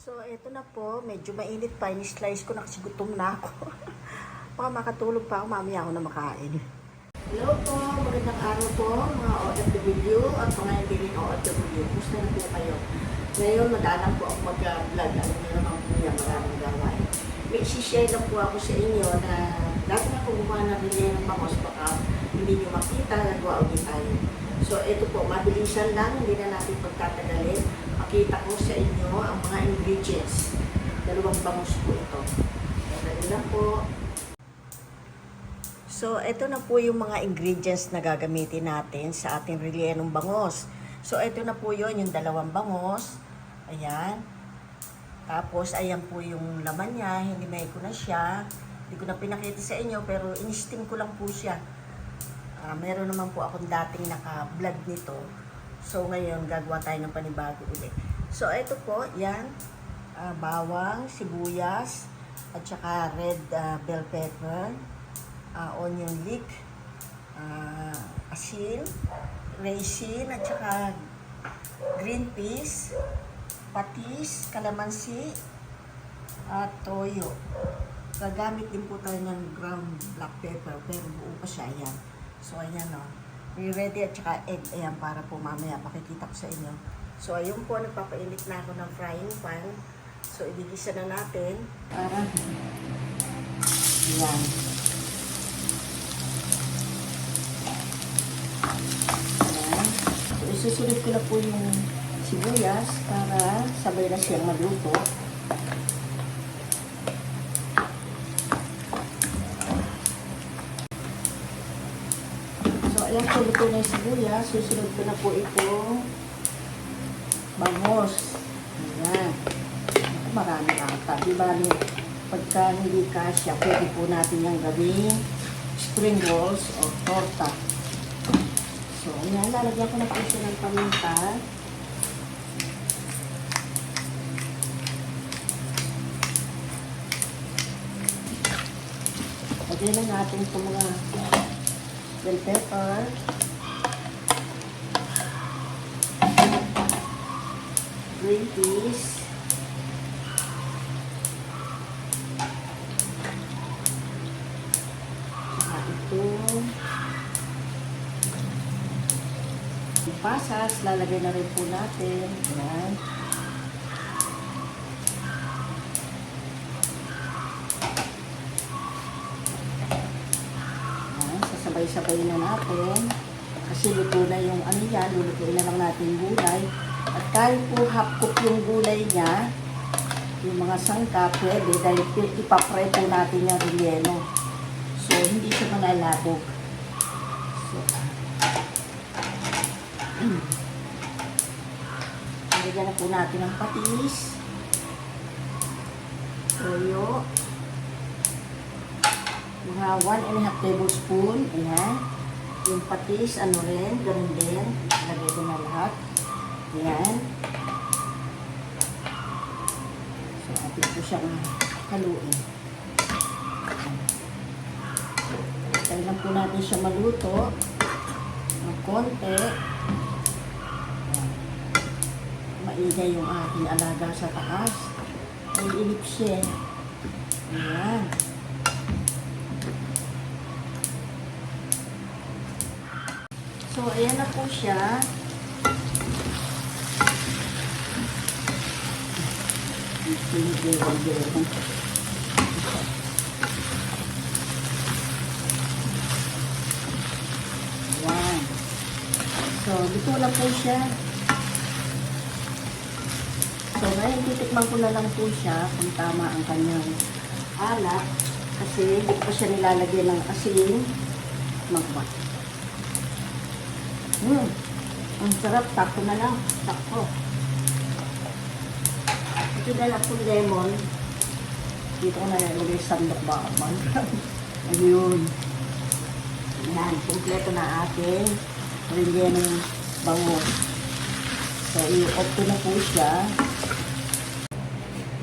So, eto na po. Medyo mainit pa. Ini-slice ko na kasi gutom na ako. Baka makatulog pa ako. Mamaya ako na makain. Hello po. Magandang araw po mga OFW at mga hindi rin OFW. Gusto na po kayo. Ngayon, madalang po ako mag-vlog. Alam niyo naman po yan. Maraming gawain. May isi-share lang po ako sa inyo na dati na po gumawa ng relay ng bangos. Baka hindi nyo makita. Nagawa ulit tayo. So, ito po. Mabilisan lang. Hindi na natin pagtatagalin. Makita ko sa inyo ang mga ingredients. Dalawang bangus po ito. Dali lang po. So, ito na po yung mga ingredients na gagamitin natin sa ating rellenong bangos. So, ito na po yun, yung dalawang bangos. Ayan. Tapos, ayan po yung laman niya. Hindi may ko na siya. Hindi ko na pinakita sa inyo, pero in-steam ko lang po siya. Ah, meron naman po akong dating naka-vlog nito. So, ngayon, gagawa tayo ng panibago ulit. So, ito po, yan. Ah, bawang, sibuyas, at saka red ah, bell pepper, ah, onion leek, ah, asin, raisin, at saka green peas, patis, kalamansi, at toyo. Gagamit din po tayo ng ground black pepper, pero buo pa siya, ayan. So, ayan o. ready at saka egg, ayan, para po mamaya pakikita ko sa inyo. So, ayun po, nagpapainit na ako ng frying pan. So, igigisa na natin. Para, ayan. Ayan. So, ko na po yung sibuyas para sabay na siyang magluto. Ayan po, luto na sibuyas. Susunod ko na po itong bangos. Ayan. Marami ata. Di ba, pagka hindi kasya, pwede po natin yung gawing spring rolls o torta. So, ayan, lalagyan ko na po siya ng paminta. Lagyan na natin itong mga bell pepper. Green peas. Saka ito. Pasas, lalagay na rin po natin. Ayan. Sasabay-sabay na natin. Kasi luto na yung ano yan, lulutuin na lang natin gulay. At kahit po half cook yung gulay niya, yung mga sangka, pwede dahil ipapray po natin yung relleno. So, hindi siya malalabog. So, Lagyan na po natin ng patis. Toyo. Mga 1 and a half tablespoon. Ayan. Yung patis, ano rin, ganun din. Lagay ko na lahat. Ayan. So, atin po siyang haluin. Tayo lang po natin siya maluto. Ng konti. Ayan. Maingay yung aking alaga sa taas. May ilip siya. Ayan. So, ayan na po siya. Ayan. So, dito na po siya. So, ngayon titikman ko na lang po siya kung tama ang kanyang alak. Kasi hindi ko siya nilalagyan ng asin. Magba. Hmm. Ang sarap. Tako na lang. Tako. Ito na lang po lemon. Dito ko na nalagay sandok ba man. Ayun. Yan. Kompleto na ating rellenong bangus. So, i-off ko na po siya.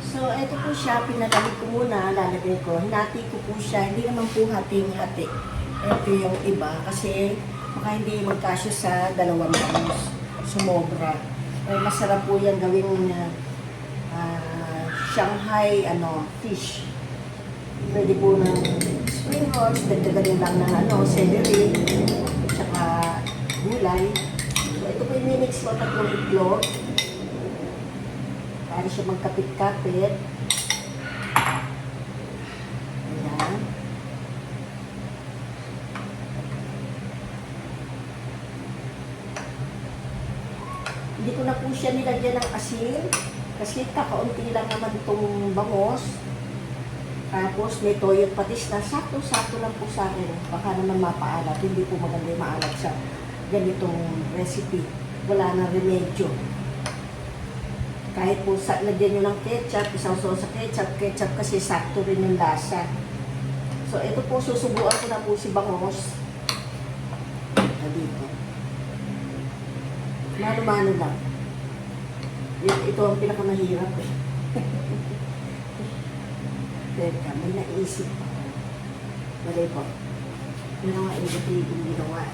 So, ito po siya, pinagalit ko muna, lalagay ko. Hinati ko po siya, hindi naman po hating-hati. Ito yung iba, kasi baka hindi magkasya sa dalawang bangus. Sumobra. Eh, masarap po yan gawing uh, Shanghai ano, fish. Pwede po ng spring rolls, dagdagan lang ng ano, celery, tsaka gulay. So, ito po yung minix ko, tatlong itlog. Para siya magkapit-kapit. Ayan. Hindi ko na po siya nilagyan ng asin. Kasi kakaunti lang naman itong bangos. Tapos may toyo patis na sakto-sakto lang po sa akin. Baka naman mapaalat. Hindi po maganda yung maalat sa ganitong recipe. Wala na remedyo. Kahit po sa, lagyan nyo ng ketchup, isang sauce sa ketchup, ketchup kasi sakto rin yung lasa. So ito po, susubuan ko na po si Bangos. Dito. Mano-mano lang. Ito, ito ang pinakamahirap eh. Teka, may naisip ako. Mali po. Yung mga ibutitong ginawa.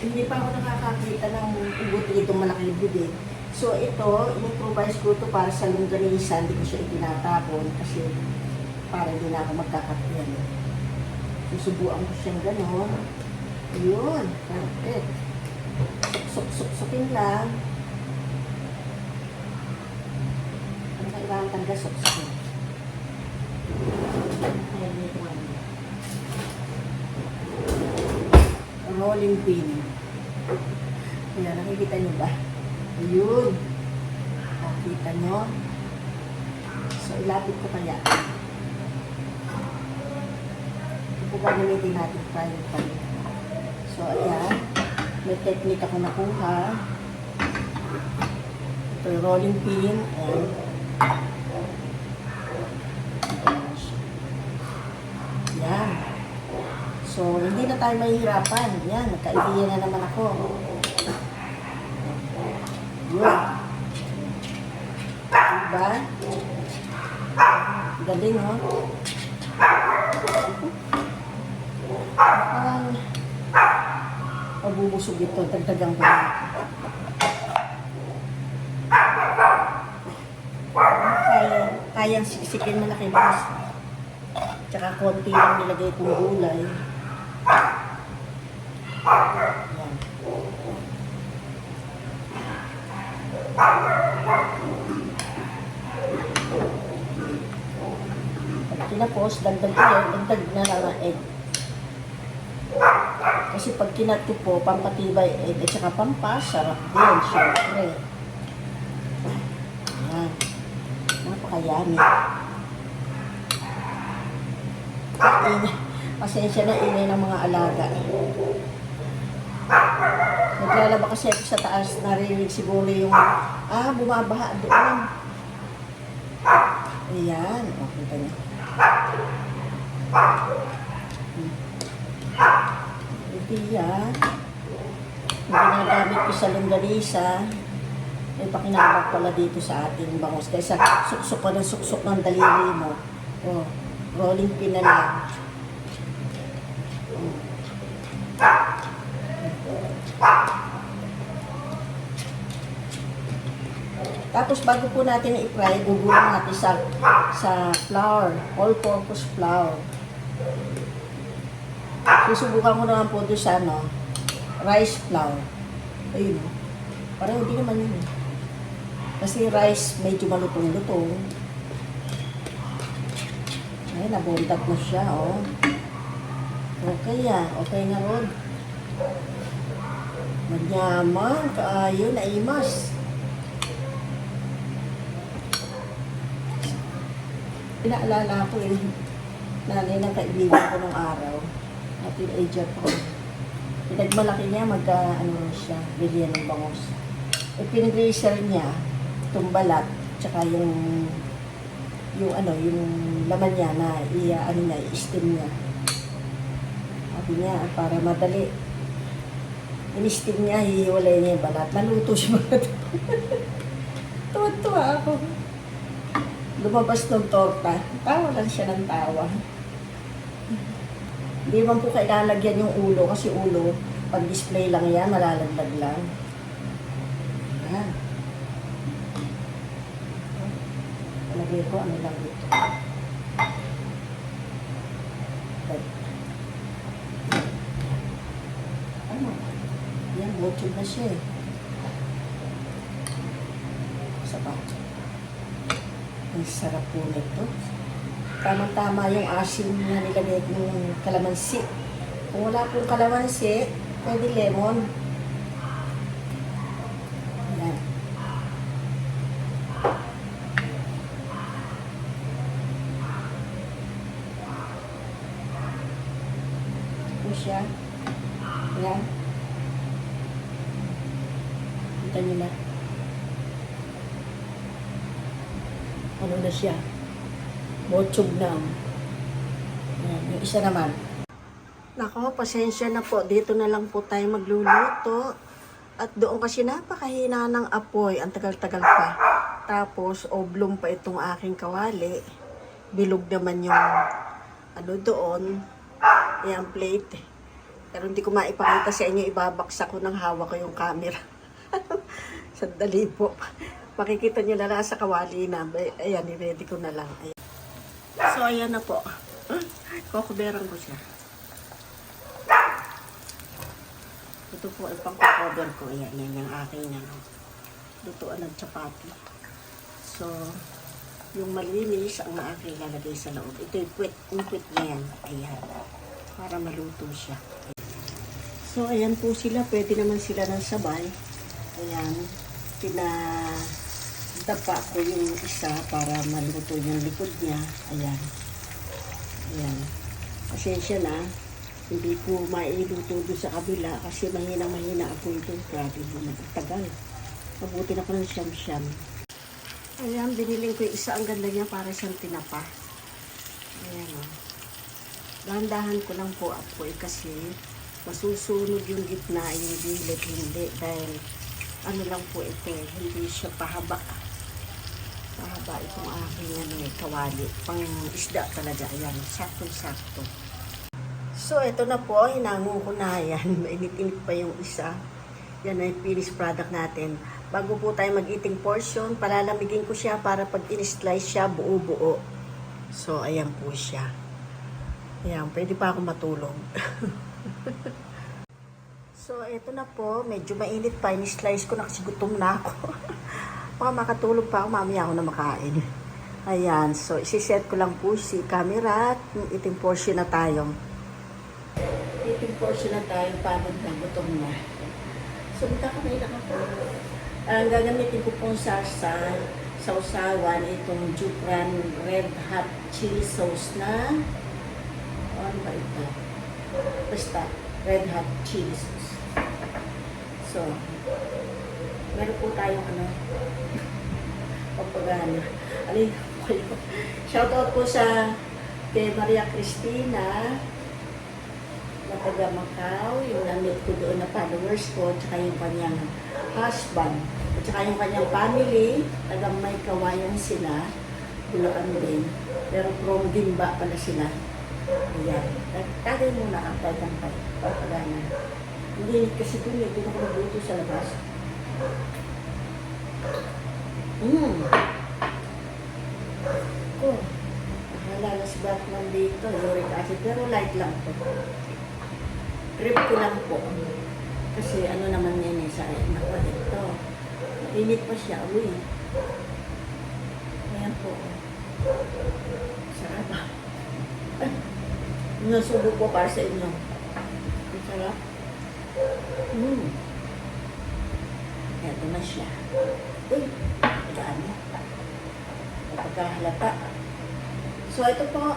Hindi pa ako nakakakita ng ibutitong malaking bibig. So ito, improvise ko to para sa longganisa. Hindi ko siya itinatapon kasi para hindi na ako magkakatyan. Susubuan ko siyang gano'n. Yun, perfect. Suksuk-suksukin lang. Ang kailangan talaga suksukin. Ayan, may one. Rolling pin. Ayan, nakikita niyo ba? Ayun. Nakikita niyo? So, ilapit ko kaya. Ito po gagamitin natin frying pan. So, ayan. May technique ako nakuha. Ito rolling pin. Ayan. Yan. So, hindi na tayo mahihirapan. Yan, nagka-idea na naman ako. Yun. Diba? Galing, no? Parang mabubusog ito. Dagdagan ko na. Kaya, kayang siksikin malaki boss. Tsaka konti lang nilagay kong gulay. Yan. Pag kinapos, dagdag ko yan, dagdag na lang ang egg. Kasi pag kinat pampatibay egg at saka pampasarap din, syempre. Yan. Napakayami. Kain. Pasensya na ingay ng mga alaga. Naglalaba kasi ako sa taas, narinig siguro yung, ah, bumabaha doon. Ayan, o, kita niyo. Ito yan. Yung ginagamit ko sa longganisa, may pakinabang pala dito sa ating bangos. Kaysa suksok pa ng suksok ng daliri mo. O, rolling pin na lang. Tapos bago po natin i-fry, gugulang natin sa, sa flour, all-purpose flour. Susubukan ko naman po doon sa ano, rice flour. Ayun. Parang hindi naman yun. eh. Kasi rice medyo malutong-lutong. Ay, nabuntat na siya, oh. Okay ah, okay na ron. Manyaman, kaayo, naimas. Pinaalala ko eh, nanay ng kaibigan ko nung araw, na teenager ko. Pinagmalaki niya, magka, ano siya, bilyan ng bangos. E pinag-racer niya, itong balat, tsaka yung, yung ano, yung laman niya na, iya, ano niya, i-steam niya. Sabi niya, para madali. In-steam niya, hihiwalay niya yung balat. Naluto siya balat. Tuwa-tuwa ako lumabas ng torta, tawa lang siya ng tawa. Hindi man po kailangan lagyan yung ulo kasi ulo, pag display lang yan, malalaglag lang. Lagay ko ano lang dito. Ano? Yan, butchod na siya eh. Sa pa. Ang sarap po nito. Tama-tama yung asim na nilagay ng kalamansi. Kung wala pong kalamansi, pwede lemon. Yan. Ito siya. Yan. Kita nyo na. Ano na siya? Botsog na. Yan. Yung isa naman. Nako, pasensya na po. Dito na lang po tayo magluluto. At doon kasi napakahina ng apoy. Ang tagal-tagal pa. Tapos, oblong pa itong aking kawali. Bilog naman yung ano doon. Ayan, plate. Pero hindi ko maipakita sa inyo. Ibabaksak ko ng hawak ko yung camera. Sandali po. Makikita nyo na lang sa kawali na. Ayan, i-ready ko na lang. Ayan. So, ayan na po. Kukuberan ko siya. Ito po ay pang-cover ko. Ayan, yan yung aking ano. Lutuan ng chapati. So, yung malinis ang aking lalagay sa loob. Ito yung puwet, yung puwet na yan. Ayan. Para maluto siya. So, ayan po sila. Pwede naman sila ng sabay. Ayan. Pinadapa ko yung isa para maluto yung likod niya. Ayan. Ayan. Pasensya na. Hindi po mailuto doon sa kabila kasi mahina mahina ako ito. Grabe po nagtagal. Mabuti na ko ng siyam-siyam. Ayan, biniling ko yung isa. Ang ganda niya para siyang tinapa. Ayan o. Dahan-dahan ko lang po apoy kasi masusunog yung gitna, yung gilid, hindi. Dahil ano lang po ito, eh, hindi siya pahaba. Pahaba itong aking ano, eh, kawali. Pang isda talaga. Ayan, sakto-sakto. So, ito na po, hinango ko na yan. Mainit-init pa yung isa. Yan ay finished product natin. Bago po tayo mag-eating portion, palalamigin ko siya para pag in-slice siya, buo-buo. So, ayan po siya. Ayan, pwede pa ako matulog. so, ito na po. Medyo mainit pa. In-slice ko na kasi gutom na ako. Baka makatulog pa ako, mamaya ako na makain. Ayan, so isi-set ko lang po si camera at eating portion na tayo. Eating portion na tayo, pagod na, gutom na. So, bita ka na ilang ako. Ang gagamitin ko pong sarsa sa usawan, itong Jupran Red Hot Chili Sauce na ano ba ito? Basta, Red Hot Chili Sauce. So, meron po tayong ano, pagpagana. Alin po yun? Shoutout po sa kay Maria Cristina na taga Macau, yung namit ko doon na followers ko, tsaka yung kanyang husband, at saka yung kanyang family, taga may kawayan sila, Bulacan din. Pero from Gimba pala sila. Ayan. Tagay muna ang tayo-tampay. Pagpagana. Hindi kasi doon eh, doon ako nagluto sa labas. Mmm. Oh. Nakala si Batman dito, uric acid, pero light lang to. Trip ko lang po. Kasi ano naman yan eh, sa naku, ito. Init pa siya, uy. Ayan po. Sarap. Ah. Nasubo po para sa inyo. Sarap. Mm. Ito na siya. Uy, gaan na. Pagkahalata. So, ito po,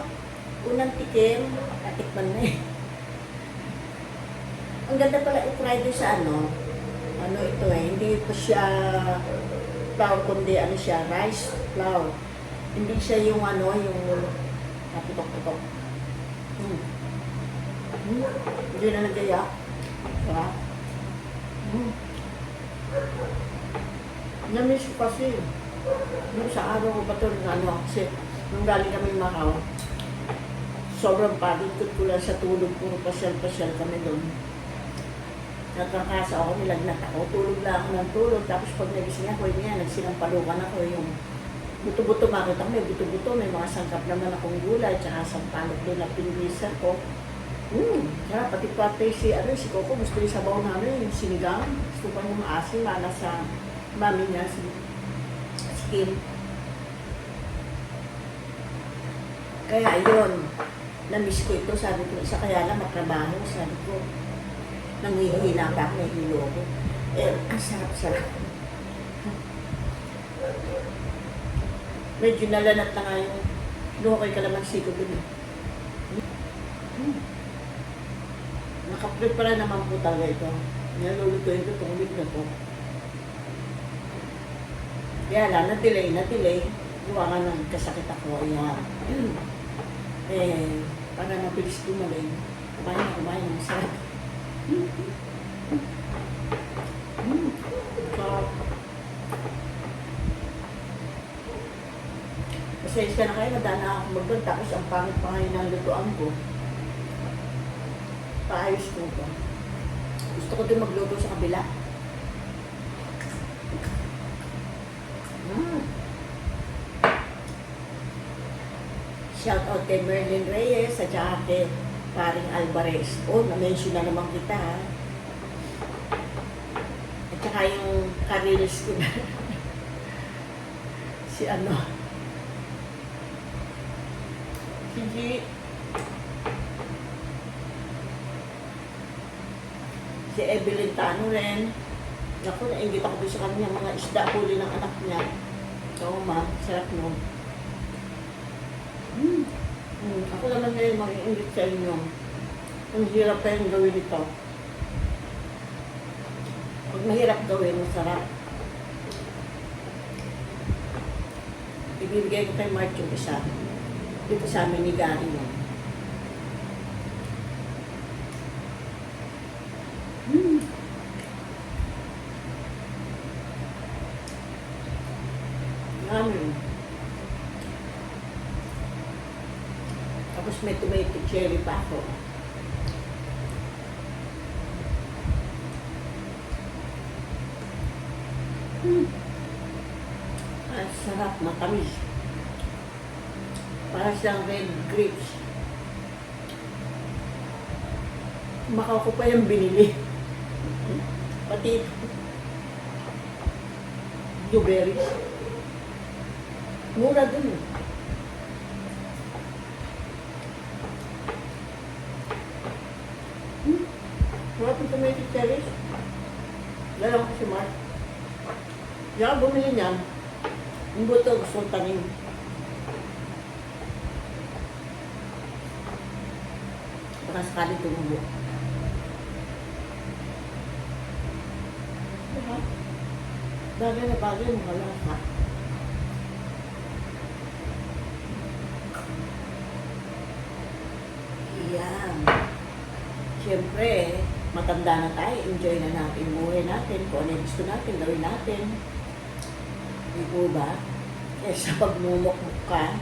unang tikim, natikman na eh. Ang ganda pala i-try din sa ano, ano ito eh, hindi po siya flour, kundi ano siya, rice flour. Hindi siya yung ano, yung naputok-putok. Hmm. Hmm. Hindi na nagaya. Diba? Hmm. Namiss ko kasi. Nung sa araw ko pa ito, ano, kasi nung galing kami Macau, sobrang pagod ko lang sa tulog, puro pasyal-pasyal kami doon. Nagkakasa ako, nilagnat ako, tulog lang ako ng tulog, tapos pag nagising ako, yun yan, nagsinampalukan ako yung buto-buto makita ko, may buto-buto, may mga sangkap naman akong gulay, tsaka sampalok doon na pinilisan ko. Hmm, kaya pati pati si, ano, si Coco, gusto yung sabaw namin, yung sinigang, gusto pa yung asin, mana sa mami niya, si, si Kim. Kaya yun, na-miss ko ito, sabi ko, isa kaya lang matrabaho, sabi ko, nangihina pa ako, nahilo ko. Eh, ang sarap-sarap. Medyo nalanat na nga yung luhoy kalamansi ko dun. eh. Hmm. Nakaprepara naman po talaga ito. Nilulutuin ko itong week na to. Kaya lang, na-delay, na-delay. Gawa nga ng kasakit ako. Kaya, eh, para mabilis gumaling. Kumain na kumain, ang sarap. Mm. Sarap. Pasensya na kayo, nadana ako magdun, tapos ang pangit pa ngayon ng lutuan ko. Paayos ko ko. Gusto ko din magluto sa kabila. Mm. Shout out kay Merlin Reyes at saka kay paring Alvarez. Oh, na-mention na naman kita ha. At saka yung karilis ko na. si ano. Si G. Si Evelyn Tano rin. Naku, naingit ako sa kanya. Mga isda huli ng anak niya. Oo ma, sarap no. Hmm. Hmm. Ako naman ngayon mag-iingit sa inyo. Ang hirap kayong gawin ito. Pag mahirap gawin, masarap. Ibibigay ko kay Mark yung isa. Dito sa amin ni Gary yun. Hmm. Yummy. Tapos may tomato cherry pa ako. Hmm. Ang sarap, matamis. Para siyang red grapes. Makaw ko pa yung binili. Pati. Blueberries. Mura dun eh. Hmm. Yung tomato cherries. Lalong ko si Mark. Yan, bumili niyan. Yung buto, gusto kong tanim. Baka sakali tumubo. Diba? Bagay na bagay, mga lasa. Yan. Siyempre, matanda na tayo, enjoy na natin buhay natin, kung ano gusto natin, gawin natin. Di po ba? Kesa pagmumukmuk ka,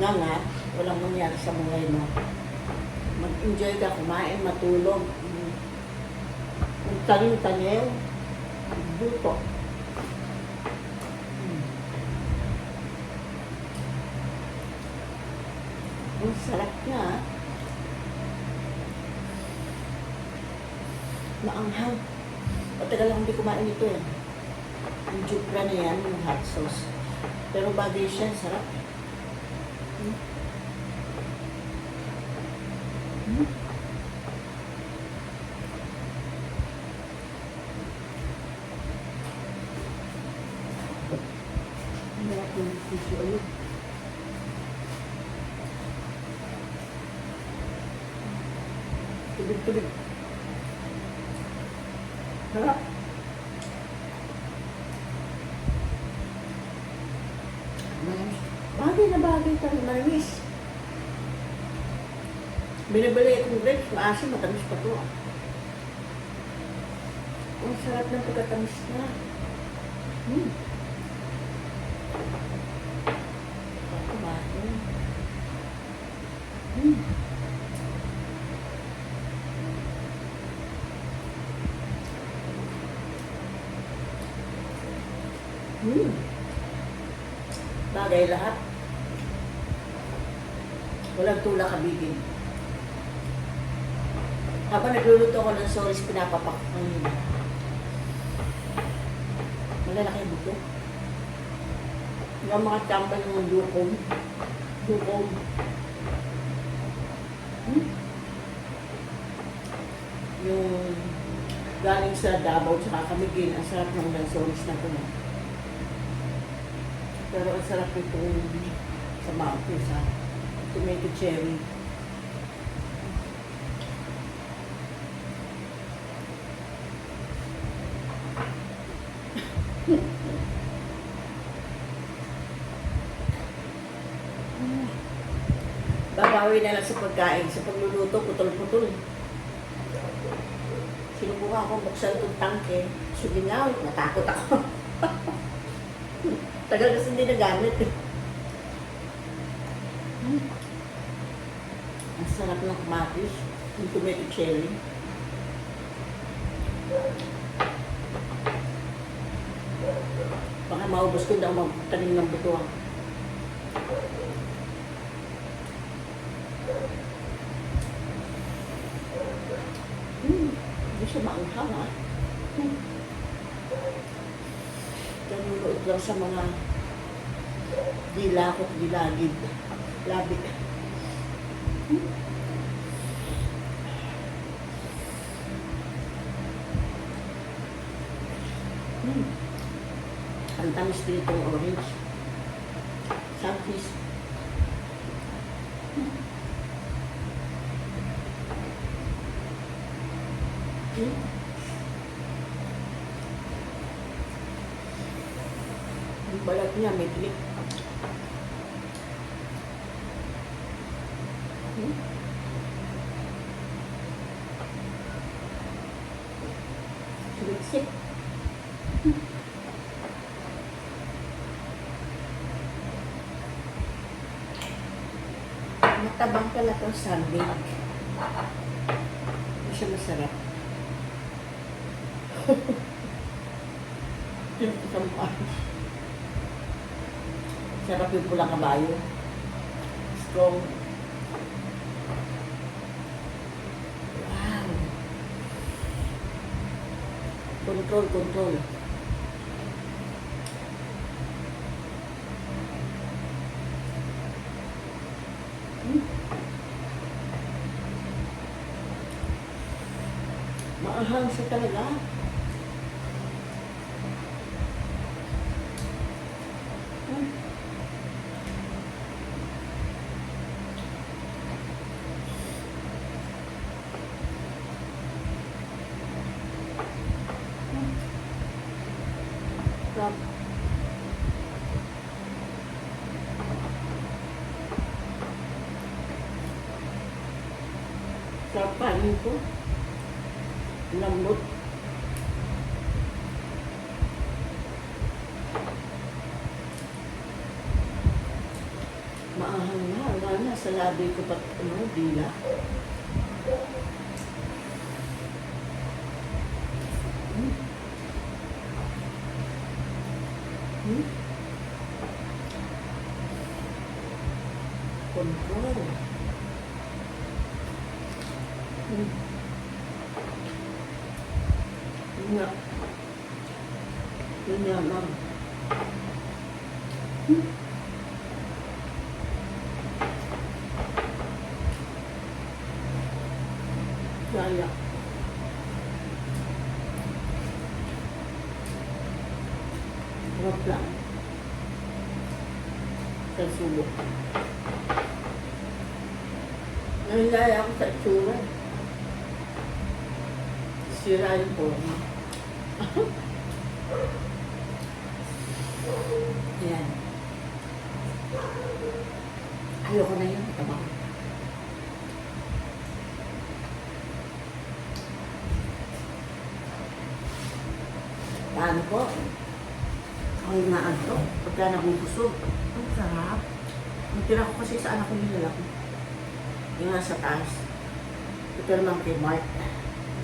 nga nga, walang mangyari sa buhay mo. Mag-enjoy ka, kumain, matulog. Kung tanim-tanim, buto. Mm. Ang sarap niya. ah. Maanghang. Matagal lang hindi kumain ito eh. Yung jupra na yan, yung hot sauce. Pero bagay siya, sarap. Hmm. Hindi ako yung tissue ulit. Tubig-tubig. Sarap. Manamis. Talaga, manamis. Binibili akong grapes, maasim, matamis pa to. Ang sarap ng pagkatamis na. Hmm. Kumain. Hmm. Hmm. Bagay lahat. Walang tulak kabigin. Habang nagluluto ko ng soris, pinapapak ko kanina. Malalaki yung buto. Yung mga tambal ng dukom. Dukom. Hmm? Yung galing sa Davao tsaka Camiguin, ang sarap ng lansones na ito. Pero ang sarap itong sa Mountain sa tomato cherry. Babawi na lang sa pagkain. Sa pagluluto, putol-putol. Sinubukan ko buksan itong tangke. Sulingaw, natakot ako. Tagal kasi hindi nagamit eh. Hmm. Ang sarap ng kamatis. Yung tomato cherry. Baka maubos ko daw magtanim ng buto. Hmm. Hindi siya maanghang ah. Hmm. Nanunood lang sa mga dilakot, dilagid, labit. Hmm. Hmm. Ang tamis din itong orange. Sunfish. Hmm. Yung balat niya may tinik. Hmm? Sumiksik. Matabang pala itong sunbake. Hindi siya masarap. Sarap yung pulang kabayo. Strong. Wow. Control, control. Hmm. Maahang siya talaga. Hmm. Sarap. Sarap kanin ko. Lambot. Maahang na. Sa labi ko pa, ano, dila. Hmm. Hmm? Control. Hmm. Yun nga. Yun. Hmm. Kaya. Harap lang. Sa subo. Nangilaya ako sa itsura. Sira yung forma. Ayan. Ayoko na yun. Tama. Paano po? Ang inaanto. Pagka nabubusog. Ang sarap. Ang tira ko kasi sa anak ko yung lalaki. Yung nasa taas. Ito naman kay Mark.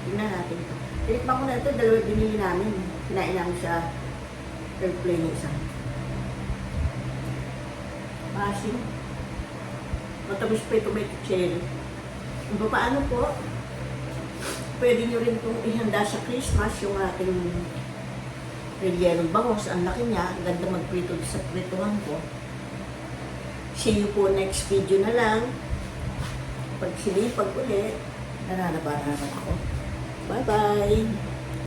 Tingnan natin ito. Tinikman ko na ito, dalawa binili namin. Kinain namin sa airplane isa. asim. Matamis pa yung tomato cherry. Kung paano po, pwede nyo rin itong ihanda sa Christmas yung ating rellenong bangos. Ang laki niya. Ganda magprito sa prituhan ko. See you po next video na lang. Pag sinipag ulit, nananabaran ako. Bye-bye!